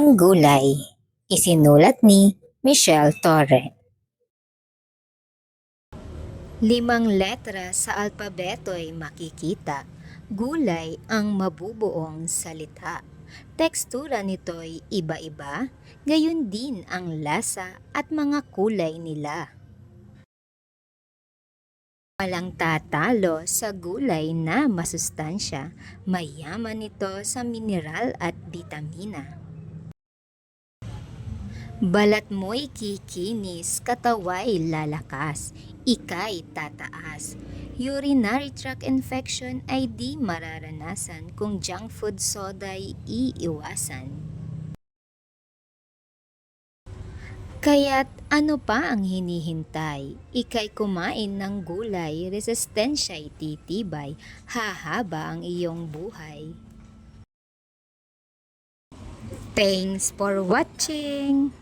Ang Gulay Isinulat ni Michelle Torre Limang letra sa alpabeto ay makikita. Gulay ang mabubuong salita. Tekstura nito'y iba-iba, gayon din ang lasa at mga kulay nila. Walang tatalo sa gulay na masustansya, mayaman ito sa mineral at bitamina. Balat mo'y kikinis, kataway lalakas, ikay tataas. Urinary tract infection ay di mararanasan kung junk food soda'y iiwasan. Kaya't ano pa ang hinihintay? Ikay kumain ng gulay, resistensya'y titibay, hahaba ang iyong buhay. Thanks for watching!